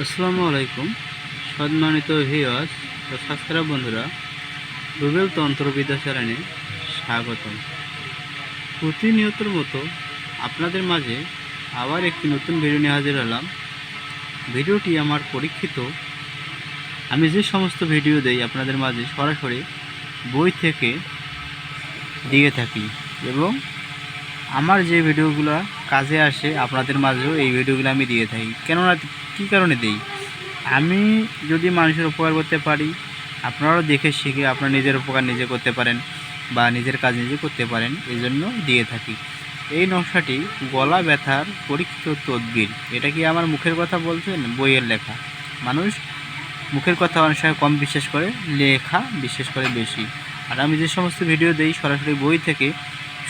আসসালামু আলাইকুম, সম্মানিত ভিওয়াস ও সাবস্ক্রাইব বন্ধুরা, রুবেল তন্ত্রবিদ্যা চ্যানেলে স্বাগতম। প্রতিনিয়তর মতো আপনাদের মাঝে আবার একটি নতুন ভিডিও নিয়ে হাজির হলাম। ভিডিওটি আমার পরীক্ষিত। আমি যে সমস্ত ভিডিও দেই আপনাদের মাঝে সরাসরি বই থেকে দিয়ে থাকি এবং আমার যে ভিডিওগুলো কাজে আসে আপনাদের মাঝেও এই ভিডিওগুলো আমি দিয়ে থাকি। কেননা কী কারণে দিই? আমি যদি মানুষের উপকার করতে পারি, আপনারাও দেখে শিখে আপনার নিজের উপকার নিজে করতে পারেন বা নিজের কাজ নিজে করতে পারেন এই জন্য দিয়ে থাকি। এই নকশাটি গলা ব্যথার পরীক্ষিত তদবির। এটা কি আমার মুখের কথা বলছেন? বইয়ের লেখা। মানুষ মুখের কথা অনেক সময় কম বিশ্বাস করে, লেখা বিশ্বাস করে বেশি। আর আমি যে সমস্ত ভিডিও দেই, সরাসরি বই থেকে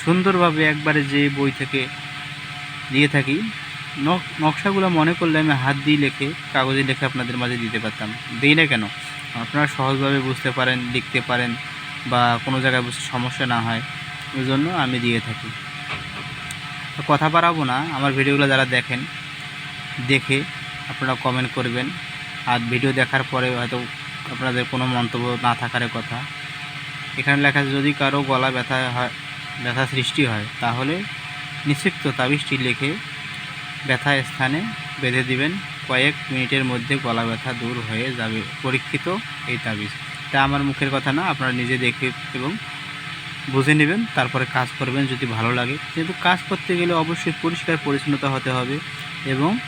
সুন্দরভাবে একবারে যে বই থেকে দিয়ে থাকি নকশাগুলো মনে করলে আমি হাত দিয়ে লিখে, কাগজে লিখে আপনাদের মাঝে দিতে পারতাম। দিই না কেন? আপনারা সহজভাবে বুঝতে পারেন, লিখতে পারেন বা কোনো জায়গায় বুঝতে সমস্যা না হয়, ওই জন্য আমি দিয়ে থাকি। কথা বাড়াবো না, আমার ভিডিওগুলো যারা দেখেন, দেখে আপনারা কমেন্ট করবেন। আর ভিডিও দেখার পরে হয়তো আপনাদের কোনো মন্তব্য না থাকার কথা। এখানে লেখা যদি কারও গলা ব্যথা হয়, ব্যথা সৃষ্টি হয়, তাহলে নিষিক্ত তাবিজটি লিখে ব্যথা স্থানে বেঁধে দিবেন। কয়েক মিনিটের মধ্যে গলা ব্যথা দূর হয়ে যাবে, পরীক্ষিত এই তাবিজ। তা আমার মুখের কথা না, আপনারা নিজে দেখে এবং বুঝে নেবেন, তারপরে কাজ করবেন যদি ভালো লাগে। কিন্তু কাজ করতে গেলে অবশ্যই পরিষ্কার পরিচ্ছন্নতা হতে হবে এবং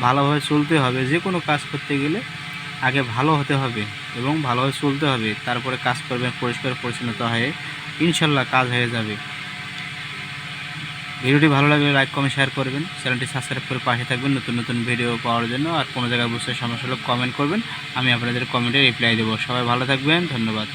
ভালোভাবে চলতে হবে। যে কোনো কাজ করতে গেলে আগে ভালো হতে হবে এবং ভালোভাবে চলতে হবে। তারপরে কাজ করবেন, পরিষ্কার পরিচ্ছন্নতা হয়ে ইনশাল্লাহ কাজ হয়ে যাবে। ভিডিওটি ভালো লাগলে লাইক, কমেন্ট শেয়ার করবেন। চ্যানেলটি সাবস্ক্রাইব করে পাশে থাকবেন নতুন নতুন ভিডিও পাওয়ার জন্য। আর কোনো জায়গায় বুঝতে সমস্যা হলে কমেন্ট করবেন। আমি আপনাদের কমেন্টে রিপ্লাই দেবো। সবাই ভালো থাকবেন। ধন্যবাদ।